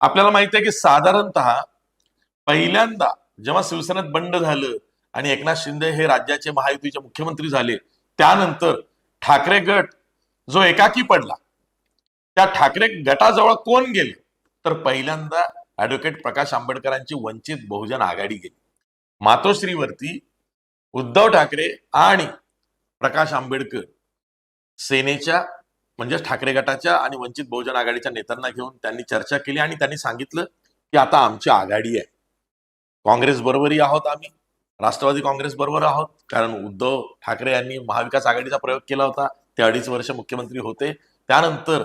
आपल्याला माहिती आहे की साधारणत पहिल्यांदा जेव्हा शिवसेनेत बंड झालं आणि एकनाथ शिंदे हे राज्याचे महायुतीचे मुख्यमंत्री झाले त्यानंतर ठाकरे गट जो एकाकी पडला त्या ठाकरे गटाजवळ कोण गेले? तर पहिल्यांदा ऍडव्होकेट प्रकाश आंबेडकरांची वंचित बहुजन आघाडी गेली. मातोश्रीवरती उद्धव ठाकरे आणि प्रकाश आंबेडकर सेनेच्या म्हणजे ठाकरे गटाच्या आणि वंचित बहुजन आघाडीच्या नेत्यांना घेऊन त्यांनी चर्चा केली आणि त्यांनी सांगितलं की आता आमची आघाडी आहे. काँग्रेस बरोबरही आहोत आम्ही. राष्ट्रवादी काँग्रेस बरोबर आहोत. कारण उद्धव ठाकरे यांनी महाविकास आघाडीचा प्रयोग केला होता. ते अडीच वर्ष मुख्यमंत्री होते. त्यानंतर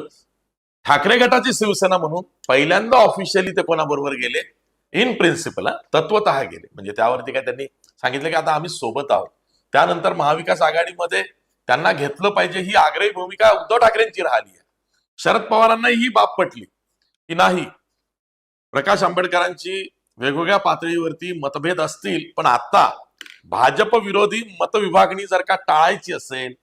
ठाकरे गटाची शिवसेना म्हणून पहिल्यांदा ऑफिशियली ते कोणाबरोबर गेले? इन प्रिन्सिपल तत्वत गेले. म्हणजे त्यावरती काय त्यांनी सांगितलं की आता आम्ही सोबत आहोत. त्यानंतर महाविकास आघाडीमध्ये त्यांना घेतलं पाहिजे ही आग्रही भूमिका उद्धव ठाकरेंची राहिली आहे. शरद पवारांना ही बाब पटली की नाही प्रकाश आंबेडकरांची वेगवेगळ्या पातळीवरती मतभेद असतील पण आता भाजप विरोधी मतविभागणी जर का टाळायची असेल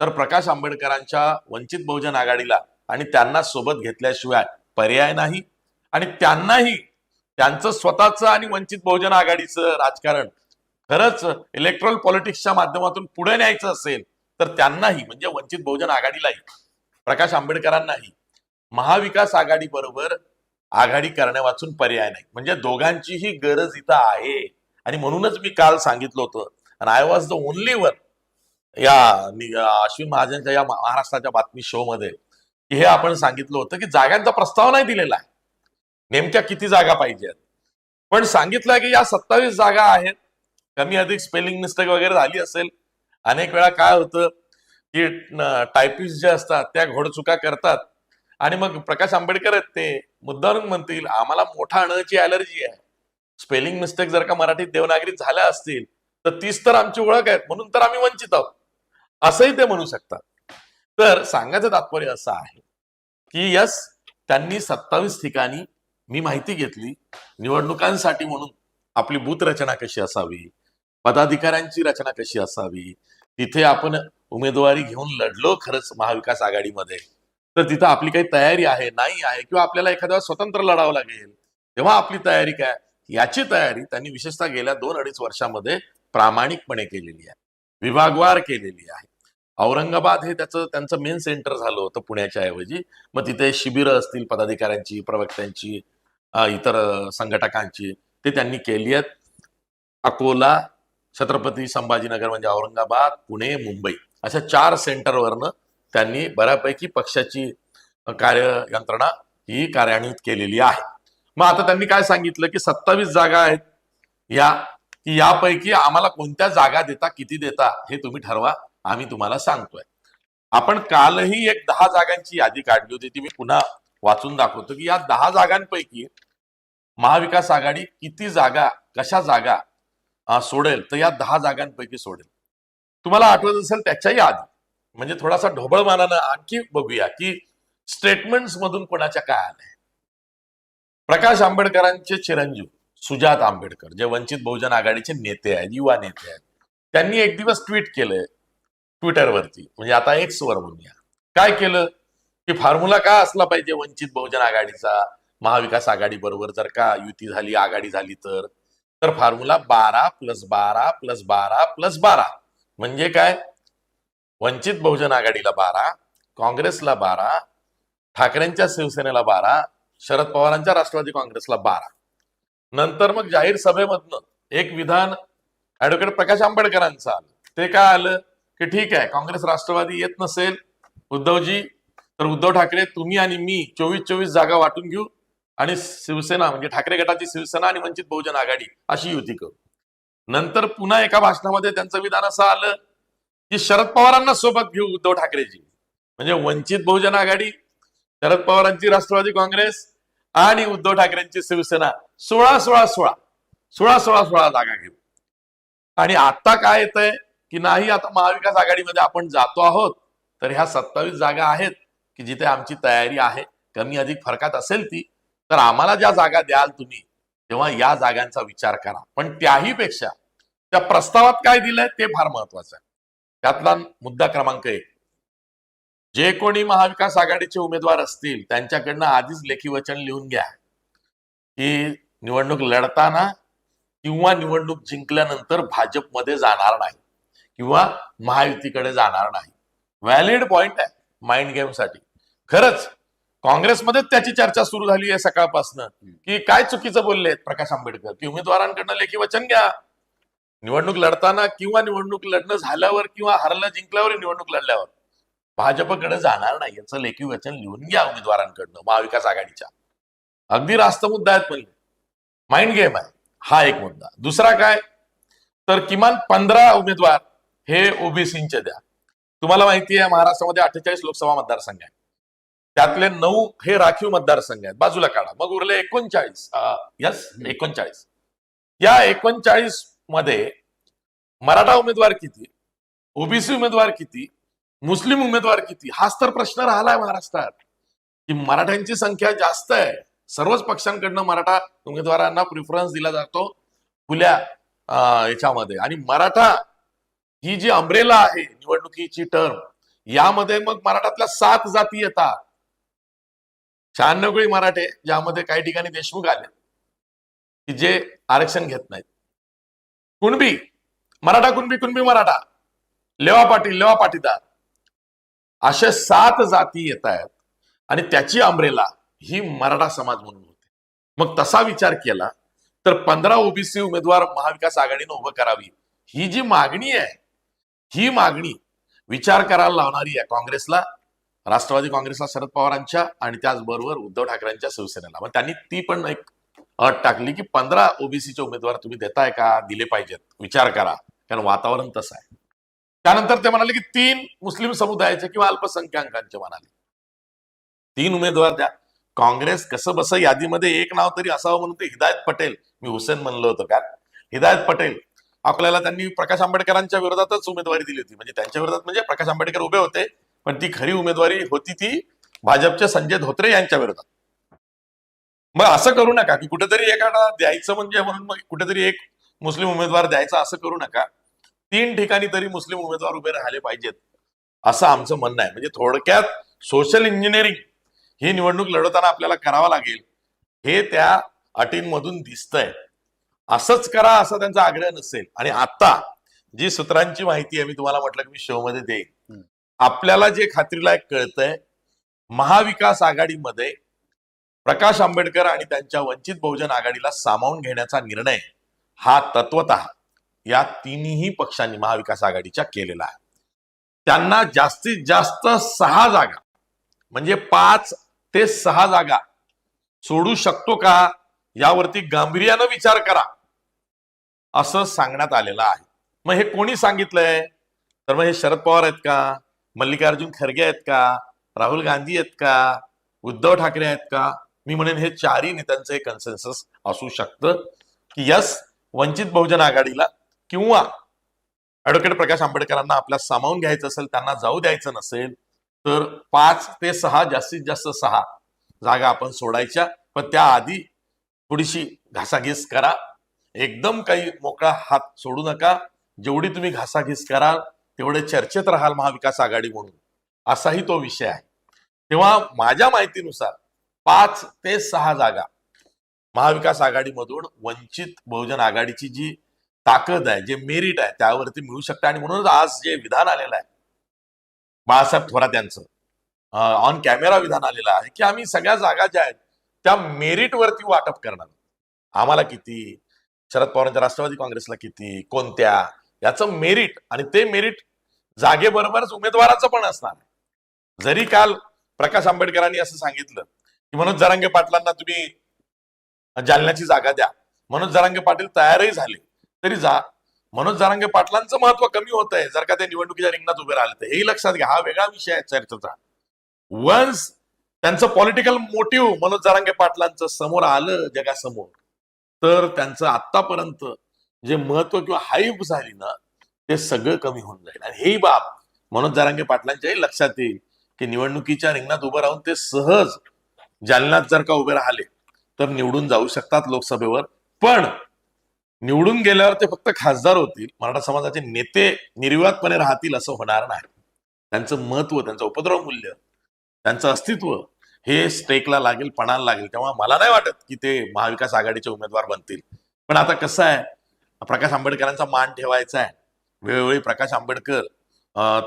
तर प्रकाश आंबेडकरांच्या वंचित बहुजन आघाडीला आणि त्यांना सोबत घेतल्याशिवाय पर्याय नाही. आणि त्यांनाही त्यांचं स्वतःचं आणि वंचित बहुजन आघाडीचं राजकारण खरंच इलेक्ट्रॉल पॉलिटिक्सच्या माध्यमातून पुढे न्यायचं असेल तर त्यांनाही म्हणजे वंचित बहुजन आघाडीलाही प्रकाश आंबेडकरांनाही महाविकास आघाडी बरोबर आघाडी करण्यावाचून पर्याय नाही. म्हणजे दोघांचीही गरज इथं आहे. आणि म्हणूनच मी काल सांगितलं होतं आणि I was the only one या अश्विन महाजनच्या या महाराष्ट्राच्या बातमी शो मध्ये की हे आपण सांगितलं होतं की जागांचा प्रस्ताव नाही दिलेला आहे. नेमक्या किती जागा पाहिजेत? पण सांगितलं की या सत्तावीस जागा आहेत. कमी अधिक स्पेलिंग मिस्टेक वगैरे झाली असेल अनेक वेळा काय होतं की टायपिस्ट जे असतात त्या घोडचुका करतात. आणि मग प्रकाश आंबेडकर आहेत ते मुद्दारून म्हणतील आम्हाला मोठा अणची अलर्जी आहे. स्पेलिंग मिस्टेक जर का मराठीत देवनागरीत झाल्या असतील तर तीच तर आमची ओळख आहेत म्हणून तर आम्ही वंचित आहोत. असंही ते म्हणू शकतात. तर सांगायचं तात्पर्य असं आहे की यस त्यांनी सत्तावीस ठिकाणी मी माहिती घेतली निवडणुकांसाठी म्हणून आपली बूथ रचना कशी असावी पदाधिकाऱ्यांची रचना कशी असावी तिथे आपण उमेदवारी घेऊन लढलो खरंच महाविकास आघाडीमध्ये. तर तिथं आपली काही तयारी आहे नाही आहे किंवा आपल्याला एखाद्या स्वतंत्र लढावं लागेल तेव्हा आपली तयारी काय? याची तयारी त्यांनी विशेषतः गेल्या दोन अडीच वर्षामध्ये प्रामाणिकपणे केलेली आहे. विभागवार केलेली आहे. औरंगाबाद हे त्याचं त्यांचं मेन सेंटर झालं होतं पुण्याच्या ऐवजी. मग तिथे शिबिरं असतील पदाधिकाऱ्यांची प्रवक्त्यांची इतर संघटकांची ते त्यांनी केली आहेत. अकोला छत्रपती संभाजीनगर म्हणजे औरंगाबाद पुणे मुंबई अशा चार सेंटरवरनं त्यांनी बऱ्यापैकी पक्षाची कार्य यंत्रणा ही कार्यान्वित केलेली आहे. मग आता त्यांनी काय सांगितलं की सत्तावीस जागा आहेत. या की यापैकी आम्हाला कोणत्या जागा देता किती देता हे तुम्ही ठरवा आम्ही तुम्हाला सांगतोय. आपण कालही एक दहा जागांची यादी काढली होती ती मी पुन्हा वाचून दाखवतो की या दहा जागांपैकी महाविकास आघाडी किती जागा कशा जागा सोडेल. तर या दहा जागांपैकी सोडेल. तुम्हाला आठवत असेल त्याच्याही आधी म्हणजे थोडासा ढोबळमानानं आणखी बघूया की स्टेटमेंट्स मधून कोणाच्या काय आल्या प्रकाश आंबेडकरांचे चिरंजीव सुजात आंबेडकर जे वंचित बहुजन आघाडीचे नेते आहेत युवा नेते आहेत त्यांनी एक दिवस ट्विट केलंय ट्विटरवरती म्हणजे आता एक्स वर म्हणूया. काय केलं? की फॉर्म्युला काय असला पाहिजे वंचित बहुजन आघाडीचा? महाविकास आघाडी बरोबर जर का युती झाली आघाडी झाली तर? तर फॉर्म्युला बारा प्लस बारा प्लस बारा प्लस बारा. म्हणजे काय? वंचित बहुजन आघाडीला बारा काँग्रेसला बारा ठाकरेंच्या शिवसेनेला बारा शरद पवारांच्या राष्ट्रवादी काँग्रेसला बारा. नंतर मग जाहीर सभेमधनं एक विधान ऍडव्होकेट प्रकाश आंबेडकरांचं आलं. ते काय आलं? की ठीक आहे काँग्रेस राष्ट्रवादी येत नसेल उद्धवजी तर उद्धव ठाकरे तुम्ही आणि मी चोवीस चोवीस जागा वाटून घेऊ. आणि शिवसेना म्हणजे ठाकरे गटाची शिवसेना आणि वंचित बहुजन आघाडी अशी युती करू. नंतर पुन्हा एका भाषणामध्ये त्यांचं विधान असं आलं की शरद पवारांना सोबत घेऊ उद्धव ठाकरेजी. म्हणजे वंचित बहुजन आघाडी शरद पवारांची राष्ट्रवादी काँग्रेस आणि उद्धव ठाकरेंची शिवसेना. सोळा सोळा सोळा. सोळा सोळा सोळा जागा घेऊ. आणि आता काय येतंय की नाही आता महाविकास आघाडीमध्ये आपण जातो आहोत तर ह्या सत्तावीस जागा आहेत की जिथे आमची तयारी आहे. कमी अधिक फरकात असेल ती तर आम्हाला ज्या जागा द्याल तुम्ही तेव्हा या जागांचा विचार करा. पण त्याही पेक्षा त्या प्रस्तावात काय दिलंय ते फार महत्वाचं आहे. त्यातला मुद्दा क्रमांक एक. जे कोणी महाविकास आघाडीचे उमेदवार असतील त्यांच्याकडनं आधीच लेखी वचन लिहून घ्या. की निवडणूक लढताना किंवा निवडणूक जिंकल्यानंतर भाजपमध्ये जाणार नाही किंवा महायुतीकडे जाणार नाही. व्हॅलिड पॉइंट आहे माइंड गेमसाठी. खरंच काँग्रेसमध्येच त्याची चर्चा सुरू झाली आहे सकाळपासून. की काय चुकीचं बोलले प्रकाश आंबेडकर? की उमेदवारांकडनं लेखी वचन घ्या. निवडणूक लढताना किंवा निवडणूक लढणं झाल्यावर किंवा हरलं जिंकल्यावर निवडणूक लढल्यावर. भाजपकडे जाणार नाही याचं लेखी वचन लिहून घ्या उमेदवारांकडनं महाविकास आघाडीच्या. अगदी रास्त मुद्दा आहेत पहिले माइंड गेम आहे. हा एक मुद्दा. दुसरा काय? तर किमान पंधरा उमेदवार हे ओबीसीचे द्या. तुम्हाला माहिती आहे महाराष्ट्रामध्ये अठ्ठेचाळीस लोकसभा मतदारसंघ आहेत त्यातले नऊ हे राखीव मतदारसंघ आहेत. बाजूला काढा. मग उरले एकोणचाळीस. यस एकोणचाळीस. या एकोणचाळीसमध्ये मराठा उमेदवार किती? ओबीसी उमेदवार किती? मुस्लिम उमेदवार किती? हाच तर प्रश्न राहिलाय महाराष्ट्रात. की मराठ्यांची संख्या जास्त आहे. सर्वच पक्षांकडनं मराठा उमेदवारांना प्रिफरन्स दिला जातो खुल्या याच्यामध्ये. आणि मराठा ही जी अमरेला आहे निवडणुकीची टर्म यामध्ये मग मराठातल्या सात जाती येतात. शहाण्णव मराठे ज्यामध्ये काही ठिकाणी देशमुख आले की जे आरक्षण घेत नाहीत. कुणबी मराठा कुणबी कुणबी मराठा लेवा पाटील लेवा पाटीदार अशा सात जाती येत आहेत आणि त्याची आंब्रेला ही मराठा समाज म्हणून होते. मग तसा विचार केला तर पंधरा ओबीसी उमेदवार महाविकास आघाडीनं उभं करावी ही जी मागणी आहे ही मागणी विचार करायला लावणारी आहे काँग्रेसला राष्ट्रवादी काँग्रेसला शरद पवारांच्या आणि त्याचबरोबर उद्धव ठाकरेंच्या शिवसेनेला. मग त्यांनी ती पण एक अट टाकली की पंधरा ओबीसीचे उमेदवार तुम्ही देताय का? दिले पाहिजेत. विचार करा. कारण वातावरण तसं आहे. त्यानंतर ते म्हणाले की तीन मुस्लिम समुदायाचे किंवा अल्पसंख्याकांचे म्हणाले. तीन उमेदवार द्या. काँग्रेस कसं बस यादीमध्ये एक नाव तरी असावं म्हणून ते हिदायत पटेल. मी हुसेन म्हणलं होतं का? हिदायत पटेल. आपल्याला त्यांनी प्रकाश आंबेडकरांच्या विरोधातच उमेदवारी दिली होती. म्हणजे त्यांच्या विरोधात म्हणजे प्रकाश आंबेडकर उभे होते. पण ती खरी उमेदवारी होती ती भाजपच्या संजय धोत्रे यांच्या विरोधात. मग असं करू नका की कुठेतरी एखादा द्यायचं म्हणजे म्हणून मग कुठेतरी एक मुस्लिम उमेदवार द्यायचा असं करू नका. तीन ठिकाणी तरी मुस्लिम उमेदवार उभे राहिले पाहिजेत असं आमचं म्हणणं आहे. म्हणजे थोडक्यात सोशल इंजिनिअरिंग ही निवडणूक लढवताना आपल्याला करावं लागेल हे त्या अटींमधून दिसतंय. असंच करा असा त्यांचा आग्रह नसेल. आणि आता जी सूत्रांची माहिती आहे मी तुम्हाला म्हटलं की मी शो मध्ये देईन. आपल्याला जे खात्रीलायक कळतंय महाविकास आघाडीमध्ये प्रकाश आंबेडकर आणि त्यांच्या वंचित बहुजन आघाडीला सामावून घेण्याचा निर्णय हा तत्वत या तिन्ही पक्षांनी महाविकास आघाडीच्या केलेला आहे. त्यांना जास्तीत जास्त सहा जागा म्हणजे पाच ते सहा जागा सोडू शकतो का यावरती गांभीर्यानं विचार करा असं सांगण्यात आलेलं आहे. मग हे कोणी सांगितलंय? तर मग हे शरद पवार आहेत का? मल्लिकार्जुन खरगे आहेत का? राहुल गांधी आहेत का? उद्धव ठाकरे आहेत का? मी म्हणेन हे चारही नेत्यांचं हे कन्सेन्सस असू शकतं की यस वंचित बहुजन आघाडीला किंवा ऍडव्होकेट प्रकाश आंबेडकरांना आपल्या सामावून घ्यायचं असेल त्यांना जाऊ द्यायचं नसेल तर पाच ते सहा जास्तीत जास्त सहा जागा आपण सोडायच्या. पण त्याआधी थोडीशी घासाघीस करा. एकदम काही मोकळा हात सोडू नका. जेवढी तुम्ही घासाघीस कराल तेवढे चर्चेत राहाल महाविकास आघाडी म्हणून. असाही तो विषय आहे. तेव्हा माझ्या माहितीनुसार पाच ते सहा जागा महाविकास आघाडीमधून वंचित बहुजन आघाडीची जी ताकद आहे जे मेरिट आहे त्यावरती मिळू शकते. आणि म्हणूनच आज जे विधान आलेलं आहे बाळासाहेब थोरात यांचं ऑन कॅमेरा विधान आलेलं आहे की आम्ही सगळ्या जागा ज्या आहेत त्या मेरिटवरती वाटप करणार. आम्हाला किती? शरद पवारांच्या राष्ट्रवादी काँग्रेसला किती? कोणत्या? याचं मेरिट आणि ते मेरिट जागेबरोबरच उमेदवाराचं पण असणार. जरी काल प्रकाश आंबेडकरांनी असं सांगितलं की मनोज जरांगे पाटलांना तुम्ही जालन्याची जागा द्या. मनोज जरांगे पाटील तयारही झाले. तरी जा मनोज जरांगे पाटलांचं महत्त्व कमी होत आहे. जर का ते निवडणुकीच्या रिंगणात उभे राहिले तर. हेही लक्षात घ्या हा वेगळा विषय आहे चर्चेचा. वन्स त्यांचं पॉलिटिकल मोटिव्ह मनोज जरांगे पाटलांचं समोर आलं जगासमोर. तर त्यांचं आतापर्यंत जे महत्त्व किंवा हाईप झाली ना ते सगळं कमी होऊन जाईल. आणि हेही बाब मनोज जारांगे पाटलांच्याही लक्षात येईल की निवडणुकीच्या रिंगणात उभं राहून ते सहज जालनात जर का उभे राहिले तर निवडून जाऊ शकतात लोकसभेवर. पण निवडून गेल्यावर ते फक्त खासदार होतील मराठा समाजाचे नेते निर्विवादपणे राहतील असं होणार नाही. त्यांचं महत्त्व त्यांचं उपद्रव मूल्य त्यांचं अस्तित्व हे स्टेकला लागेल पणाला लागेल. तेव्हा मला नाही वाटत की ते महाविकास आघाडीचे उमेदवार बनतील. पण आता कसं आहे प्रकाश आंबेडकरांचा मान ठेवायचा आहे. वेळोवेळी प्रकाश आंबेडकर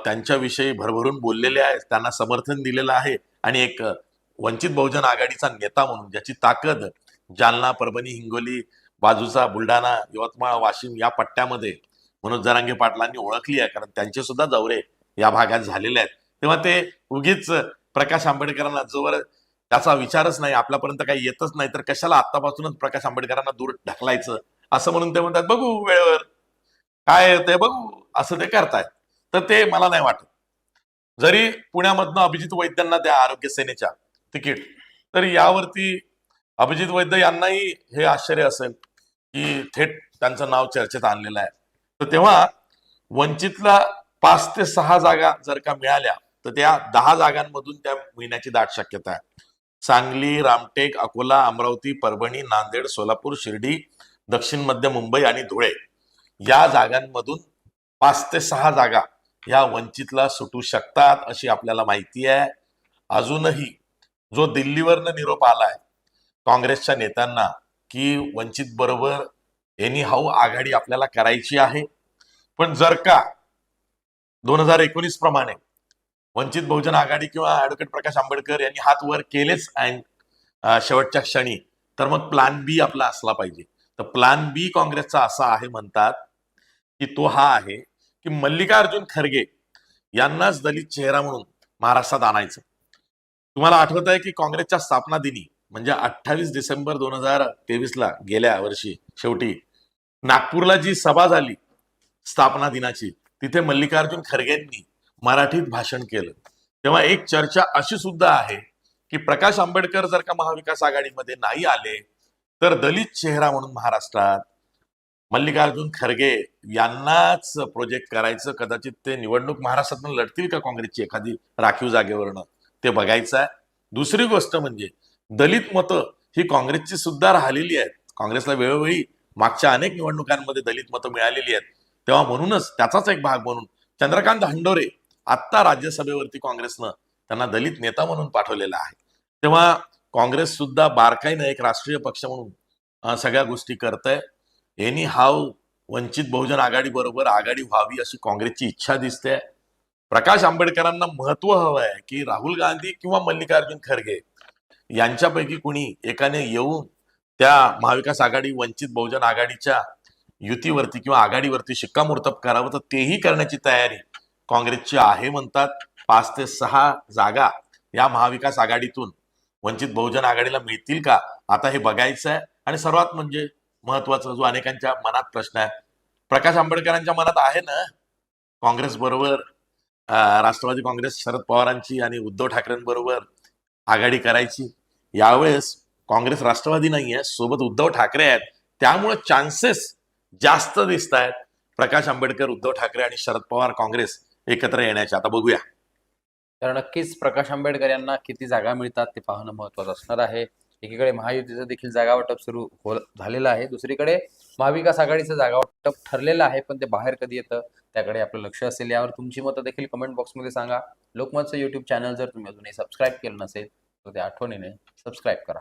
त्यांच्याविषयी भरभरून बोललेले आहेत. त्यांना समर्थन दिलेलं आहे. आणि एक वंचित बहुजन आघाडीचा नेता म्हणून ज्याची ताकद जालना परभणी हिंगोली बाजूचा बुलढाणा यवतमाळ वाशिम या पट्ट्यामध्ये मनोज जरांगे पाटलांनी ओळखली आहे. कारण त्यांचे सुद्धा दौरे या भागात झालेले आहेत. तेव्हा ते उगीच प्रकाश आंबेडकरांना जोवर त्याचा विचारच नाही. आपल्यापर्यंत काही येतच नाही. तर कशाला आतापासूनच प्रकाश आंबेडकरांना दूर ढकलायचं? असं म्हणून ते म्हणतात बघू वेळेवर काय ते बघू. असं ते करतायत. तर ते मला नाही वाटत. जरी पुण्यामधनं अभिजित वैद्यांना त्या आरोग्य सेनेच्या तिकीट तर यावरती अभिजित वैद्य यांनाही हे आश्चर्य असेल की थेट त्यांचं नाव चर्चेत आणलेलं आहे. तर तेव्हा वंचितला पाच ते सहा जागा जर का मिळाल्या तर त्या दहा जागांमधून त्या मिळण्याची दाट शक्यता आहे. सांगली रामटेक अकोला अमरावती परभणी नांदेड सोलापूर शिर्डी दक्षिण मध्य मुंबई आणि धुळे या जागांमधून पाच ते सहा जागा या वंचितला सुटू शकतात अशी आपल्याला माहिती आहे. अजूनही जो दिल्लीवरनं निरोप आलाय काँग्रेसच्या नेत्यांना की वंचित बरोबर एनी हाऊ आघाडी आपल्याला करायची आहे. पण जर का दोन हजार एकोणीस प्रमाणे वंचित बहुजन आघाडी किंवा ऍडव्होकेट प्रकाश आंबेडकर यांनी हात वर केलेच अँड शेवटच्या क्षणी तर मग प्लान बी आपला असला पाहिजे. तर प्लान बी काँग्रेसचा असा आहे म्हणतात की तो हा आहे की मल्लिकार्जुन खरगे यांनाच दलित चेहरा म्हणून महाराष्ट्रात आणायचं. तुम्हाला आठवत आहे की काँग्रेसच्या स्थापना दिनी म्हणजे अठ्ठावीस डिसेंबर दोन हजार तेवीस ला गेल्या वर्षी शेवटी नागपूरला जी सभा झाली स्थापना दिनाची तिथे मल्लिकार्जुन खरगेंनी मराठीत भाषण केलं. तेव्हा एक चर्चा अशी सुद्धा आहे की प्रकाश आंबेडकर जर का महाविकास आघाडीमध्ये नाही आले तर दलित चेहरा म्हणून महाराष्ट्रात मल्लिकार्जुन खरगे यांनाच प्रोजेक्ट करायचं कदाचित ते निवडणूक महाराष्ट्रातून लढतील का काँग्रेसची एखादी राखीव जागेवरनं? ते बघायचं आहे दुसरी गोष्ट म्हणजे दलित मतं ही काँग्रेसची सुद्धा राहिलेली आहेत. काँग्रेसला वेळोवेळी मागच्या अनेक निवडणुकांमध्ये दलित मतं मिळालेली आहेत. तेव्हा म्हणूनच त्याचाच एक भाग म्हणून चंद्रकांत हंडोरे आत्ता राज्यसभेवरती काँग्रेसनं त्यांना दलित नेता म्हणून पाठवलेला आहे. तेव्हा काँग्रेस सुद्धा बारकाईनं एक राष्ट्रीय पक्ष म्हणून सगळ्या गोष्टी करत आहे एनी हाव वंचित बहुजन आघाडी बरोबर आघाडी व्हावी अशी काँग्रेसची इच्छा दिसते. प्रकाश आंबेडकरांना महत्त्व हवं आहे की राहुल गांधी किंवा मल्लिकार्जुन खरगे यांच्यापैकी कुणी एकाने येऊन त्या महाविकास आघाडी वंचित बहुजन आघाडीच्या युतीवरती किंवा आघाडीवरती शिक्कामोर्तब करावं तर तेही करण्याची तयारी काँग्रेसची आहे म्हणतात. पाच ते सहा जागा या महाविकास आघाडीतून वंचित बहुजन आघाडीला मिळतील का? आता हे बघायचं आहे आणि सर्वात म्हणजे महत्त्वाचा जो अनेकांच्या मनात प्रश्न आहे. प्रकाश आंबेडकरांच्या मनात आहे ना? काँग्रेस बरोबर राष्ट्रवादी काँग्रेस शरद पवारांची आणि उद्धव ठाकरेंबरोबर आघाडी करायची. यावेळेस काँग्रेस राष्ट्रवादी नाही आहे सोबत उद्धव ठाकरे आहेत. त्यामुळे चान्सेस जास्त दिसत आहेत प्रकाश आंबेडकर उद्धव ठाकरे आणि शरद पवार काँग्रेस एकत्र येण्याचे. आता बघूया. तर नक्कीच प्रकाश आंबेडकर यांना किती जागा मिळतात ते पाहणं महत्वाचं असणार आहे. एकीकडे महायुतीचं देखील जागा वाटप सुरू हो झालेलं आहे. दुसरीकडे महाविकास आघाडीचं जागा वाटप ठरलेलं आहे पण ते बाहेर कधी येतं त्याकडे आपलं लक्ष असेल. यावर तुमची मतं देखील कमेंट बॉक्समध्ये सांगा. लोकमतचं यूट्यूब चॅनल जर तुम्ही अजूनही सबस्क्राईब केलं नसेल तर ते आठवणीने सबस्क्राईब करा.